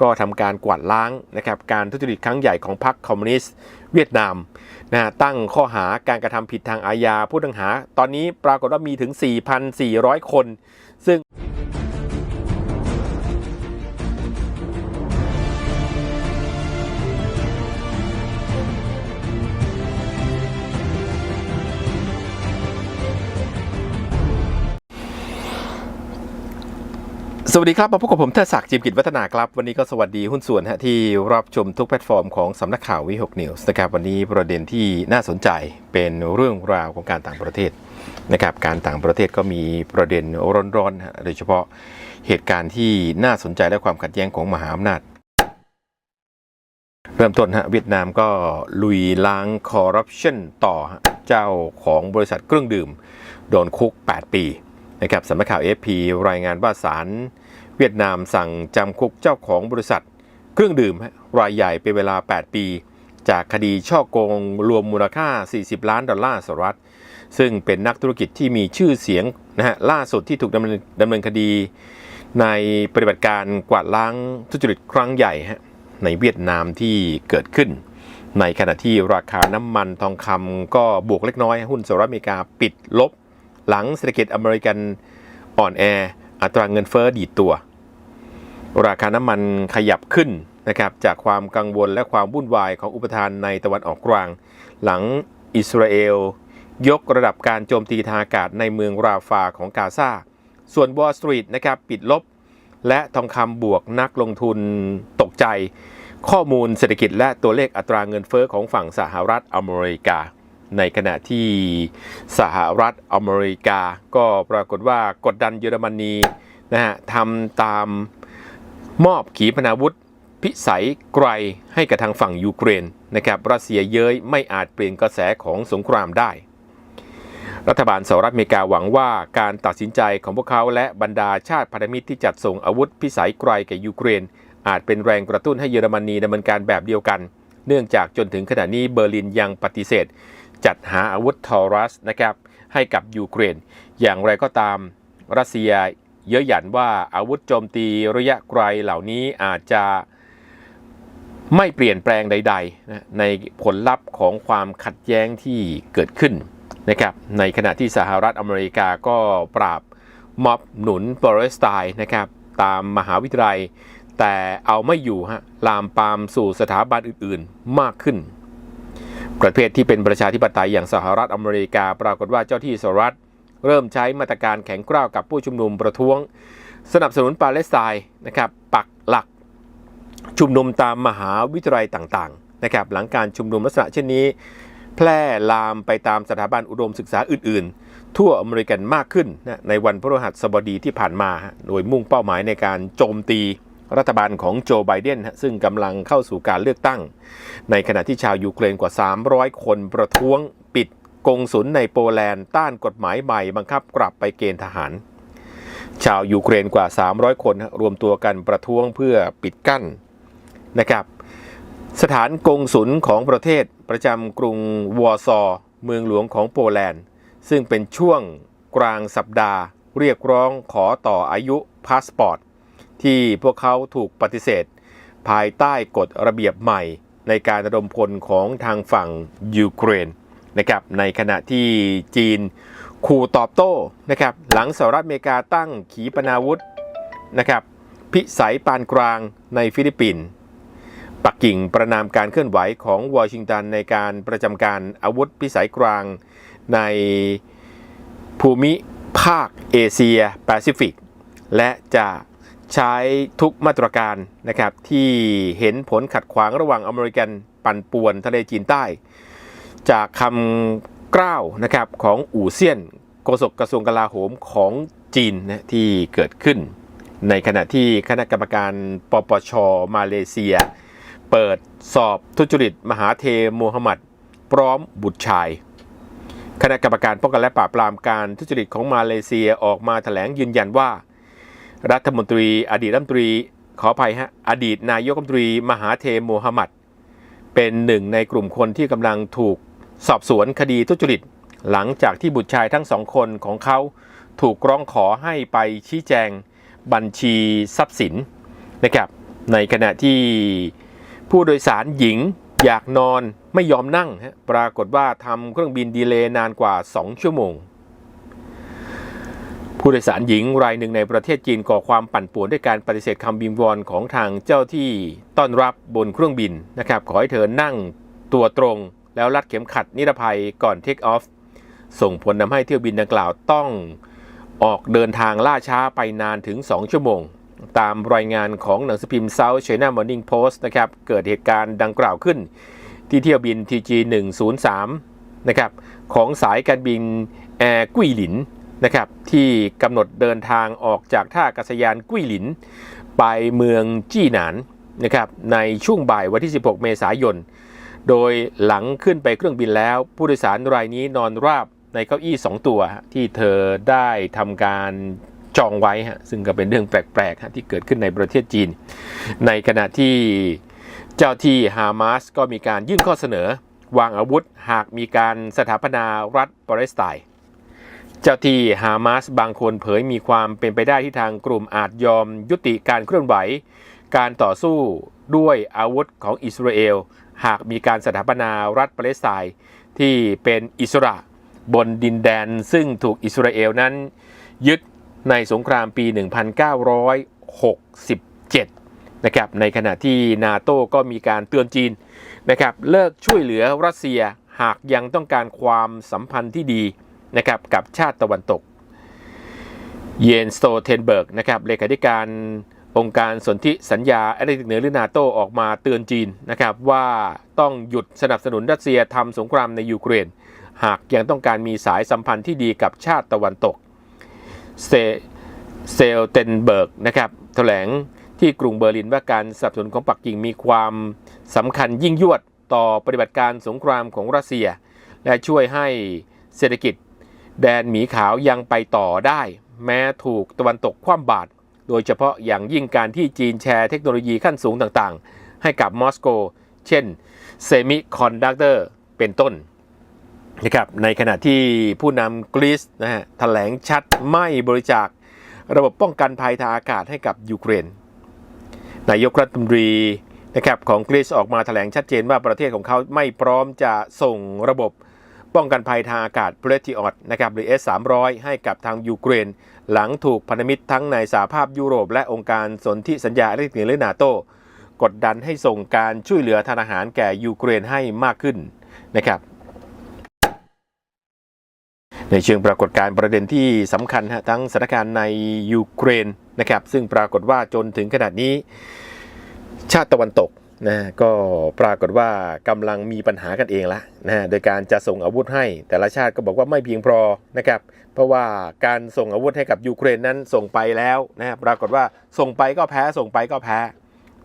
ก็ทำการกวาดล้างนะครับการทุจริตครั้งใหญ่ของพรรคคอมมิวนิสต์เวียดนามนะฮะตั้งข้อหาการกระทำผิดทางอาญาผู้ต้องหา ตอนนี้ปรากฏว่ามีถึง 4,400 คน ซึ่ง สวัสดีครับ มาพบกับผมเทศศักดิ์จิมกิจวัฒนาครับ วันนี้ก็สวัสดีหุ้นส่วนฮะที่รับชมทุกแพลตฟอร์มของสำนักข่าววิหกนิวส์นะครับวันนี้ประเด็นที่น่าสนใจเป็นเรื่องราวของการต่างประเทศนะครับการต่างประเทศก็มีประเด็นร้อนๆโดยเฉพาะเหตุการณ์ที่น่าสนใจและความขัดแย้งของมหาอำนาจ เริ่มต้นฮะเวียดนามก็ลุยล้างคอร์รัปชันต่อเจ้าของบริษัทเครื่องดื่ม โดนคุก 8 ปีนะครับสำนักข่าว AFP รายงานว่าศาล เวียดนามสั่งจำคุกเจ้าของบริษัท เครื่องดื่มรายใหญ่เป็นเวลา 8 ปี จากคดีช่อโกงรวมมูลค่า 40 ล้านดอลลาร์สหรัฐ ซึ่งเป็นนักธุรกิจที่มีชื่อเสียงนะฮะล่าสุดที่ถูกดำเนินดำเนินคดี ในปฏิบัติการกวาดล้างทุจริตครั้งใหญ่ฮะในเวียดนามที่เกิดขึ้น ในขณะที่ราคาน้ำมันทองคำก็บวกเล็กน้อย หุ้นสหรัฐอเมริกาปิดลบ หลังเศรษฐกิจอเมริกันอ่อนแอ อัตราเงินเฟ้อดีดตัว ราคาน้ำมันขยับขึ้นนะครับจากความกังวลและความวุ่นวายของอุปทานในตะวันออกกลาง หลังอิสราเอล ยกระดับการโจมตีทางอากาศในเมืองราฟาของกาซาส่วนวอลสตรีทนะครับปิดลบ และทองคำบวกนักลงทุนตกใจ ข้อมูลเศรษฐกิจและตัวเลขอัตราเงินเฟอ้อของฝั่งสหรัฐอเมริกา ในขณะที่สหรัฐอเมริกา ก็ปรากฏว่ากดดันเยอรมนีนะฮะทำตามมอบขีปนาวุธพิสัยไกลให้กับทางฝั่งยูเครนนะครับรัสเซียเย้ยไม่อาจเปลี่ยนกระแสของสงครามได้ รัฐบาลสหรัฐอเมริกาหวังว่าการตัดสินใจของพวกเขาและบรรดาชาติพันธมิตรที่จัดส่งอาวุธพิสัยไกลแก่ยูเครน อาจเป็นแรงกระตุ้นให้เยอรมนีดำเนินการแบบเดียวกัน เนื่องจากจนถึงขณะนี้เบอร์ลินยังปฏิเสธ จัดหาอาวุธทอรัสนะครับให้กับยูเครน อย่างไรก็ตามรัสเซียเย้ยหยันว่าอาวุธโจมตีระยะไกลเหล่านี้อาจจะไม่เปลี่ยนแปลงใดๆนะในผลลัพธ์ของความขัดแย้งที่เกิดขึ้นนะครับในขณะที่สหรัฐอเมริกาก็ปราบม็อบหนุนปาเลสไตน์นะครับตามมหาวิทยาลัย แต่เอาไม่อยู่ฮะลามปามสู่สถาบันอื่นๆมากขึ้น ประเทศที่เป็นประชาธิปไตยอย่างสหรัฐอเมริกา ปรากฏว่าเจ้าที่สหรัฐ เริ่มใช้มาตรการแข็งกร้าวกับผู้ชุมนุมประท้วง สนับสนุนปาเลสไตน์นะครับปักหลัก ชุมนุมตามมหาวิทยาลัยต่างๆนะครับหลังการชุมนุมลักษณะเช่นนี้ แพร่ลามไปตามสถาบันอุดมศึกษาอื่นๆ ทั่วอเมริกันมากขึ้นนะในวันพฤหัสบดีที่ผ่านมา โดยมุ่งเป้าหมายในการโจมตี รัฐบาลของโจไบเดนฮะซึ่งกำลังเข้าสู่การเลือกตั้ง ในขณะที่ชาวยูเครนกว่า 300 คนประท้วงปิดกงสุลในโปแลนด์ต้านกฎหมายใหม่บังคับกลับไปเกณฑ์ทหาร ชาวยูเครนกว่า 300 คนรวมตัวกันประท้วงเพื่อปิดกั้นนะครับ สถานกงสุลของประเทศประจำกรุงวอร์ซอเมืองหลวงของโปแลนด์ ซึ่งเป็นช่วงกลางสัปดาห์ เรียกร้องขอต่ออายุพาสปอร์ต ที่พวกเขาถูกปฏิเสธ ภายใต้กฎระเบียบใหม่ ในการระดมพลของทางฝั่งยูเครนนะครับในขณะที่จีนขู่ตอบโต้นะครับหลังสหรัฐอเมริกาตั้งขีปนาวุธนะครับพิสัยปานกลางในฟิลิปปินส์ปักกิ่งประนามการเคลื่อนไหวของวอชิงตันในการประจำการอาวุธพิสัยกลางในภูมิภาคเอเชียแปซิฟิก และจะ ใช้ทุกมาตรการนะครับที่เห็นผลขัดขวางระหว่างอเมริกันปั่นป่วนทะเลจีนใต้ จากคำกล้าวนะครับของอู่เซียนโฆษกกระทรวงกลาโหมของจีนนะที่เกิดขึ้น ในขณะที่คณะกรรมการปปชมาเลเซีย เปิดสอบทุจริตมหาเทมูฮัมหมัดพร้อมบุตรชาย คณะกรรมการป้องกันและปราบปรามการทุจริตของมาเลเซียออกมาแถลงยืนยันว่า รัฐมนตรี อดีตรัฐมนตรี ขออภัยฮะ อดีตนายกรัฐมนตรี มหาเทมูฮัมหมัด เป็นหนึ่งในกลุ่มคนที่กำลังถูกสอบสวนคดีทุจริต หลังจากที่บุตรชายทั้งสองคนของเขาถูกร้องขอให้ไปชี้แจงบัญชีทรัพย์สินนะครับในขณะที่ผู้โดยสารหญิงอยากนอนไม่ยอมนั่งฮะปรากฏว่าทำเครื่องบินดีเลย์นานกว่า 2 ชั่วโมง ผู้โดยสารหญิงรายหนึ่งในประเทศจีนก่อความปั่นป่วนด้วยการปฏิเสธคำบิงวอนของทางเจ้าที่ต้อนรับบนเครื่องบินนะครับขอให้เธอนั่งตัวตรง แล้วรัดเข็มขัดนิรภัยก่อนเทคออฟส่งผลทำให้เที่ยวบินดังกล่าวต้องออกเดินทางล่าช้าไปนานถึง 2 ชั่วโมง ตามรายงานของหนังสือพิมพ์ South China Morning Post นะครับเกิดเหตุการณ์ดังกล่าวขึ้น ที่เที่ยวบิน TG 103นะครับของสายการบินแอร์กุ้ยหลิน นะครับที่กำหนดเดินทางออกจากท่าอากาศยานกุ้ยหลิน ไปเมืองจี้หนานนะครับในช่วงบ่ายวันที่ 16 เมษายน โดยหลังขึ้นไปเครื่องบินแล้ว ผู้โดยสารรายนี้นอนราบในเก้าอี้ 2 ตัว ที่เธอได้ทำการจองไว้ฮะซึ่งก็เป็นเรื่องแปลกๆที่เกิดขึ้นในประเทศจีน ในขณะที่เจ้าที่ฮามาสก็มีการยื่นข้อเสนอ วางอาวุธหากมีการสถาปนารัฐปาเลสไตน์ เจ้าที่ฮามาสบางคนเผยมีความเป็นไปได้ที่ทางกลุ่มอาจยอมยุติการเคลื่อนไหว การต่อสู้ด้วยอาวุธของอิสราเอล หากมีการสถาปนารัฐปาเลสไตน์ที่เป็นอิสระบนดินแดนซึ่งถูกอิสราเอลนั้น ยึดในสงครามปี 1967 นะครับในขณะที่นาโต้ก็มีการเตือนจีนนะครับเลิกช่วยเหลือรัสเซียหากยังต้องการความสัมพันธ์ที่ดี นะครับกับชาติตะวันตก เยนสโตเทนเบิร์กนะครับเลขาธิการองค์การสนธิสัญญาแอตแลนติกเหนือหรือนาโตออกมาเตือนจีนนะครับว่าต้องหยุดสนับสนุนรัสเซียทำสงครามในยูเครน หากยังต้องการมีสายสัมพันธ์ที่ดีกับชาติตะวันตกเซเซลเทนเบิร์กนะครับแถลงที่กรุงเบอร์ลินว่าการสนับสนุนของปักกิ่งมีความสำคัญยิ่งยวดต่อปฏิบัติการสงครามของรัสเซีย และช่วยให้เศรษฐกิจ แดนหมีขาวยังไปต่อได้ แม้ถูกตะวันตกคว่ำบาตรโดยเฉพาะอย่างยิ่งการที่จีนแชร์เทคโนโลยีขั้นสูงต่างๆ ให้กับมอสโก เช่นเซมิคอนดักเตอร์เป็นต้นนะครับในขณะที่ผู้นำกรีซนะฮะแถลงชัดไม่บริจาค ระบบป้องกันภัยทางอากาศให้กับยูเครนนายกรัฐมนตรีนะครับของกรีซออกมาแถลงชัดเจนว่าประเทศของเขาไม่พร้อมจะส่งระบบ ป้องกันภัยทางอากาศ p r e t i o t นะครับหรือ S300 ให้กับทางยูเครน หลังถูกพันธมิตรทั้งในสหภาพยุโรป และองค์การสนธิสัญญาอตแลนติกเหนือหรือนาโต กดดันให้ส่งการช่วยเหลือทางอาหารแก่ยูเครนให้มากขึ้นนะครับในเชิงปรากฏการณ์ประเด็นที่สำคัญฮะทั้งสถานการณ์ในยูเครนนะครับซึ่งปรากฏว่าจนถึงขนาดนี้ ชาติตะวันตก นะก็ปรากฏว่ากำลังมีปัญหากันเองละนะโดยการจะส่งอาวุธให้ แต่ละชาติก็บอกว่าไม่เพียงพอนะครับเพราะว่าการส่งอาวุธให้กับยูเครนนั้นส่งไปแล้วนะปรากฏว่าส่งไปก็แพ้ส่งไปก็แพ้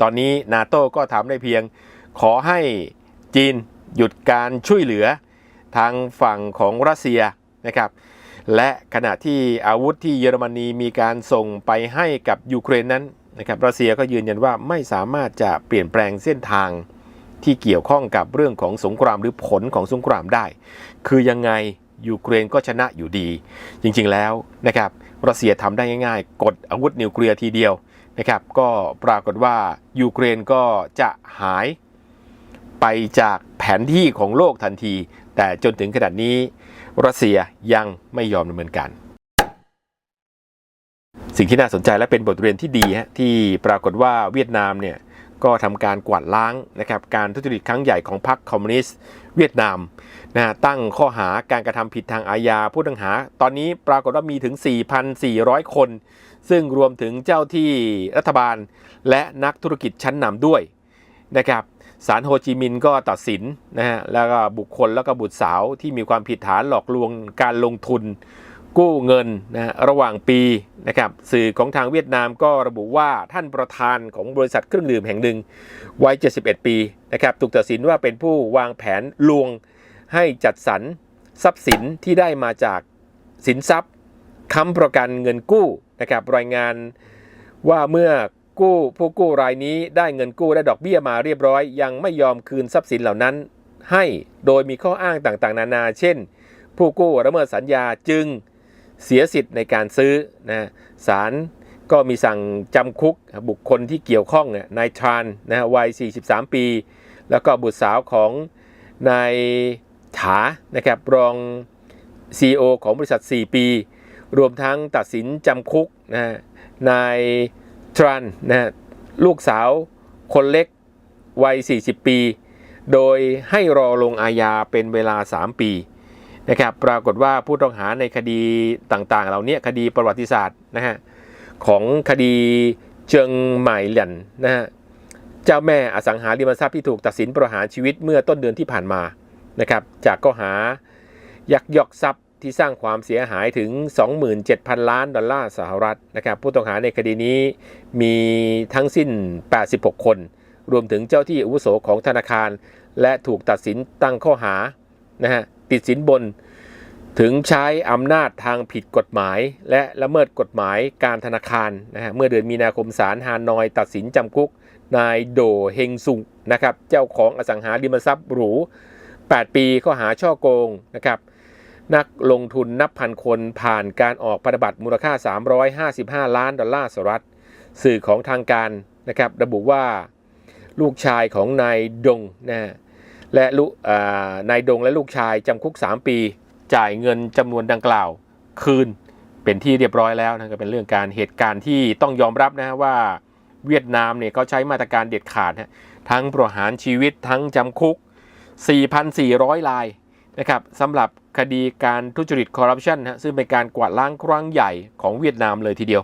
ตอนนี้นาโต้ก็ทำได้เพียง ขอให้จีนหยุดการช่วยเหลือทางฝั่งของรัสเซียนะครับและขณะที่อาวุธที่เยอรมนีมีการส่งไปให้กับยูเครนนั้น นะครับรัสเซียก็ยืนยันว่าไม่สามารถจะเปลี่ยนแปลงเส้นทางที่เกี่ยวข้องกับเรื่องของสงครามหรือผลของสงครามได้ คือยังไงยูเครนก็ชนะอยู่ดี จริงๆแล้วนะครับรัสเซียทำได้ง่ายๆ กดอาวุธนิวเคลียร์ทีเดียวนะครับ ก็ปรากฏว่ายูเครนก็จะหายไปจากแผนที่ของโลกทันที แต่จนถึงขนาดนี้รัสเซียยังไม่ยอมดำเนินการ สิ่งที่น่าสนใจและเป็นบทเรียนที่ดีฮะที่ปรากฏว่าเวียดนามเนี่ยก็ทำการกวาดล้างนะครับการทุจริตครั้งใหญ่ของพรรคคอมมิวนิสต์เวียดนามนะตั้งข้อหาการกระทำผิดทางอาญาผู้ต้องหา ตอนนี้ปรากฏว่ามีถึง 4,400 คน ซึ่งรวมถึงเจ้าที่รัฐบาล และนักธุรกิจชั้นนำด้วยนะครับศาลโฮจิมินห์ก็ตัดสินนะฮะแล้วก็บุคคลแล้วก็บุตรสาวที่มีความผิดฐานหลอกลวงการลงทุน กู้เงินนะระหว่างปีนะครับสื่อของทางเวียดนามก็ระบุว่าท่านประธานของบริษัทเครื่องดื่มแห่งหนึ่งวัย 71 ปีนะครับถูกตัดสินว่าเป็นผู้วางแผนลวงให้จัดสรรทรัพย์สินที่ได้มาจากสินทรัพย์ค้ำประกันเงินกู้นะครับรายงานว่าเมื่อกู้ผู้กู้รายนี้ได้เงินกู้และดอกเบี้ยมาเรียบร้อย ยังไม่ยอมคืนทรัพย์สินเหล่านั้น ให้โดยมีข้ออ้างต่างๆ นานา เช่น ผู้กู้ละเมิดสัญญาจึง เสียสิทธิ์ในการซื้อนะศาลก็มีสั่งจำคุกบุคคลที่เกี่ยวข้องเนี่ยนายทรานนะวัย 43 ปี แล้วก็บุตรสาวของนายถานะครับรอง CEO ของบริษัท 4 ปี รวมทั้งตัดสินจำคุกนะนายทรันนะลูกสาวคนเล็กวัย 40 ปี โดยให้รอลงอาญาเป็นเวลา 3 ปี นะครับปรากฏว่าผู้ต้องหาในคดีต่างๆ เหล่านี้คดีประวัติศาสตร์นะฮะของคดีเจิงหม่เหลียนนะฮะเจ้าแม่อสังหาริมทรัพย์ที่ถูกตัดสินประหารชีวิตเมื่อต้นเดือนที่ผ่านมานะครับจากข้อหายักยอกทรัพย์ที่สร้างความเสียหายถึง 27,000 ล้านดอลลาร์สหรัฐนะครับผู้ต้องหาในคดีนี้มีทั้งสิ้น 86 คน รวมถึงเจ้าที่อาวุโสของธนาคาร และถูกตัดสินตั้งข้อหานะฮะ ติดสินบน ถึงใช้อำนาจทางผิดกฎหมาย และละเมิดกฎหมายการธนาคารนะฮะเมื่อเดือนมีนาคมศาลฮานอย ตัดสินจำคุกนายโดเฮงซุงนะครับเจ้าของอสังหาริมทรัพย์หรู 8 ปีข้อหาช่อโกงนะครับนักลงทุนนับพันคนผ่านการออกพันธบัตรมูลค่า 355 ล้านดอลลาร์สหรัฐ สื่อของทางการนะครับระบุว่าลูกชายของนายดงนะฮะ และลูกนายดงและลูกชายจำคุก 3 ปี จ่ายเงินจำนวนดังกล่าวคืนเป็นที่เรียบร้อยแล้วนะก็เป็นเรื่องการเหตุการณ์ที่ต้องยอมรับนะฮะว่าเวียดนามเนี่ยเขาใช้มาตรการเด็ดขาดฮะทั้งประหารชีวิตทั้งจำคุก 4,400 ลายนะครับสำหรับคดีการทุจริตคอร์รัปชันฮะซึ่งเป็นการกวาดล้างครั้งใหญ่ของเวียดนามเลยทีเดียว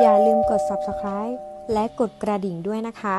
อย่าลืมกด subscribe และกดกระดิ่งด้วยนะคะ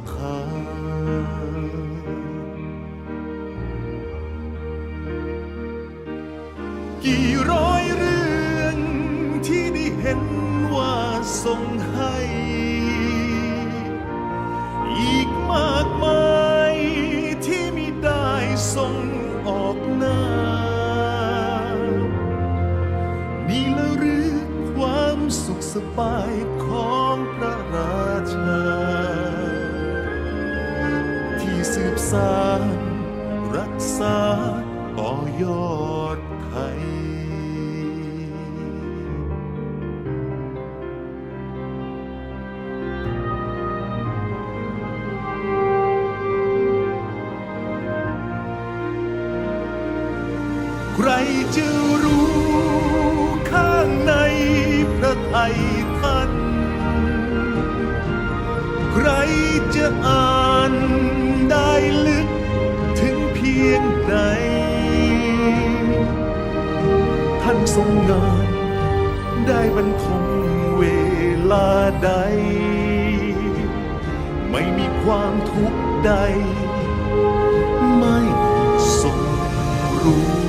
ท สืบสานรักษาต่อยอดไทยใครจะรู้ข้างในพระไทยท่าน ใครจะอ่า งใด ท่านทรงงานได้บรรทมเวลาใด ไม่มีความทุกข์ใด ไม่ทรงรู้